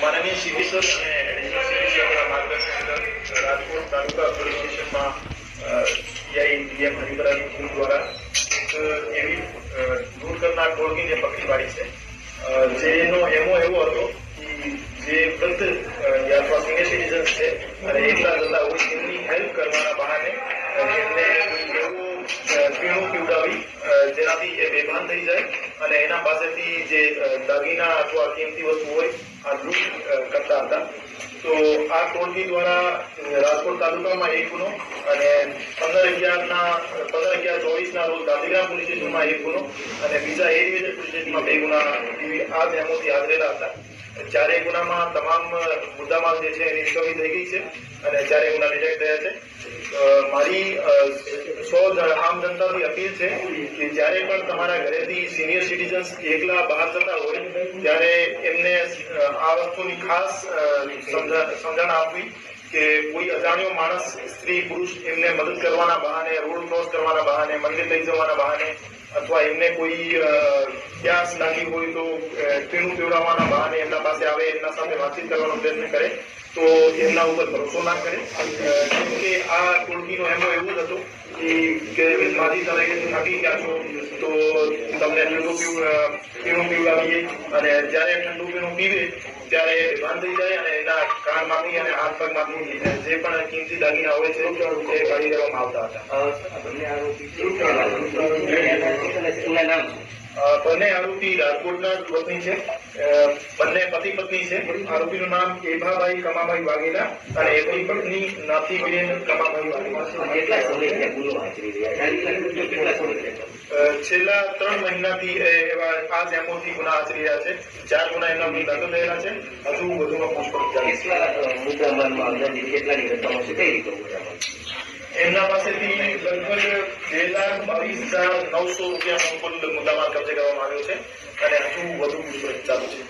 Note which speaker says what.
Speaker 1: માનનીય સર અને એડિશનલ માર્ગદર્શન રાજકોટ તાલુકા પોલીસ સ્ટેશનમાં પીઆઈ ડીએમ દ્વારા એક એવી દૂર કરનાર ટોળકીને પકડી પાડી છે. જેનો એમો એવો હતો કે જે થઈ જાય અને એના પાસેથી જે દાગીના અથવા કિંમતી વસ્તુ હોય, આ લૂંટ કરતા હતા. તો આ ટોળકી દ્વારા રાજકોટ તાલુકામાં એક ગુનો અને પંદર અગિયારના પંદર અગિયાર ચોવીસના રોજ ગાંધીગ્રામ પોલીસ સ્ટેશનમાં એક ગુનો અને બીજા એ ડિવિઝન પોલીસ સ્ટેશનમાં બે ગુના આ મેમોથી હાજરેલા હતા. ચારે ગુનામાં તમામ મુદ્દામાલ જે છે એની રિકવરી થઈ ગઈ છે અને ચારે ગુના ડિટેક્ટ થયા છે મારી સો આમ જનતાની અપીલ છે કે જ્યારે પણ તમારા ઘરેથી સિનિયર સિટીઝન્સ એકલા બહાર જતા હોય, ત્યારે એમને આ વસ્તુની ખાસ સમજણ આપવી કે કોઈ અજાણ્યો માણસ, સ્ત્રી, પુરુષ એમને મદદ કરવાના બહાને, રોડ ક્રોસ કરવાના બહાને, મંદિર લઈ જવાના બહાને, અથવા એમને કોઈ અ, લાગી હોય તો પીણું પીવડાવવાના બહાને એમના પાસે આવે એમના સાથે વાતચીત કરવાનો પ્રયત્ન કરે તો એમના ઉપર ભરોસો ના કરે. કેમ કે આ ટોળકીનો એમનો એવું જ હતો કે- માજી તમે થાકી ગયા છો તો તમને ઠંડુ પીવ પીણું પીવડાવીએ અને જ્યારે ઠંડુ પીણું પીવે ત્યારે ભાન થઈ જાય અને એના કાનમાંથી અને હાથ પગમાંથી જે પણ કિંમતી દાગીના હોય છે એ કાઢી લેવામાં આવતા હતા. બંને આરોપી રાજકોટના યુવકની છે. બંને પતિ પત્ની છે. આરોપીનું નામ એભાભાઈ કમાભાઈ વાઘેલા અને એભાઈ પત્ની નાથીબેન કમાભાઈ વાઘેલા. છેલ્લા ત્રણ મહિનાથી એવા આ જ એમોથી ગુના આચરી રહ્યા છે. ચાર ગુના એમના વિરુદ્ધ દાખલ થયેલા છે. હજુ વધુમાં પૂછપરછ ચાલે છે. પાસેથી અ, બાવીસ હજાર નવસો રૂપિયાનો કુલ મુદ્દામાલ કબજે કરવામાં આવ્યો છે અને હજુ વધુ ચાલુ છે.